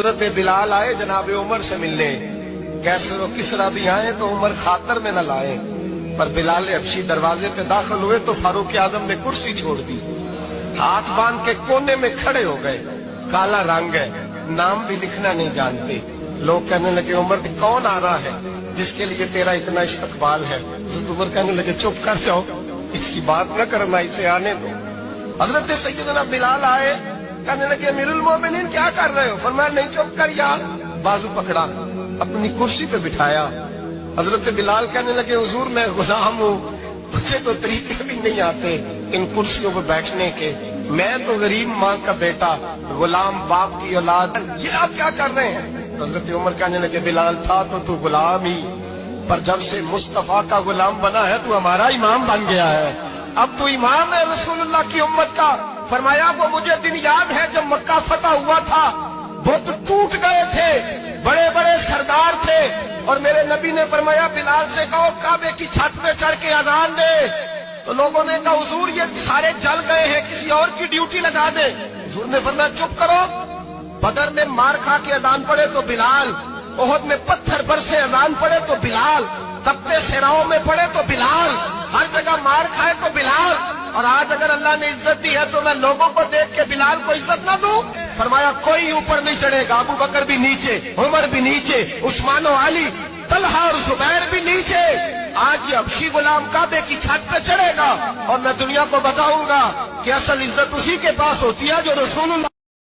حضرت بلال آئے جناب عمر سے ملنے۔ کیسے وہ کس طرح بھی آئے تو عمر خاطر میں نہ لائے پر بلال ابشی دروازے پہ داخل ہوئے تو فاروق اعظم نے کرسی چھوڑ دی۔ ہاتھ باندھ کے کونے میں کھڑے ہو گئے۔ کالا رنگ ہے، نام بھی لکھنا نہیں جانتے۔ لوگ کہنے لگے، عمر کون آ رہا ہے؟ جس کے لیے تیرا اتنا استقبال ہے۔ حضرت عمر کہنے لگے، چپ کر جاؤ، اس کی بات نہ کرنا، اسے آنے دو۔ حضرت سیدنا بلال آئے۔ کہنے لگے، امیر المومنین کیا کر رہے ہو؟ فرمایا نہیں چپ کر یار بازو پکڑا، اپنی کرسی پہ بٹھایا۔ حضرت بلال کہنے لگے، حضور میں غلام ہوں، مجھے تو طریقے بھی نہیں آتے ان کرسیوں پہ بیٹھنے کے۔ میں تو غریب ماں کا بیٹا، غلام باپ کی اولاد۔ یہ آپ کیا کر رہے ہیں؟ حضرت عمر کہنے لگے، بلال تھا تو تو غلام ہی، پر جب سے مصطفیٰ کا غلام بنا ہے تو ہمارا امام بن گیا ہے۔ اب تو امام ہے رسول اللہ کی امت کا فرمایا وہ مجھے دن یاد ہے جب مکہ فتح ہوا تھا۔ بت ٹوٹ گئے تھے، بڑے بڑے سردار تھے۔ اور میرے نبی نے فرمایا، بلال سے کہو، کعبے کی چھت پہ چڑھ کے اذان دے۔ تو لوگوں نے کہا، حضور، یہ سارے جل گئے ہیں، کسی اور کی ڈیوٹی لگا دے۔ حضور نے فرمایا، چپ کرو۔ بدر میں مار کھا کے اذان پڑے تو بلال عہد میں پتھر برسے اذان پڑے تو بلال، تپتے سیراؤں میں پڑے تو بلال۔ ہر جگہ مار کھائے تو بلال؟ اور آج اگر اللہ نے عزت دی ہے تو میں لوگوں کو دیکھ کے بلال کو عزت نہ دوں؟ فرمایا، کوئی اوپر نہیں چڑھے گا، ابو بکر بھی نیچے، عمر بھی نیچے، عثمان و علی، طلحہ اور زبیر بھی نیچے۔ آج یہ ابشی غلام کعبے کی چھت پہ چڑھے گا۔ اور میں دنیا کو بتاؤں گا کہ اصل عزت اسی کے پاس ہوتی ہے جو رسول اللہ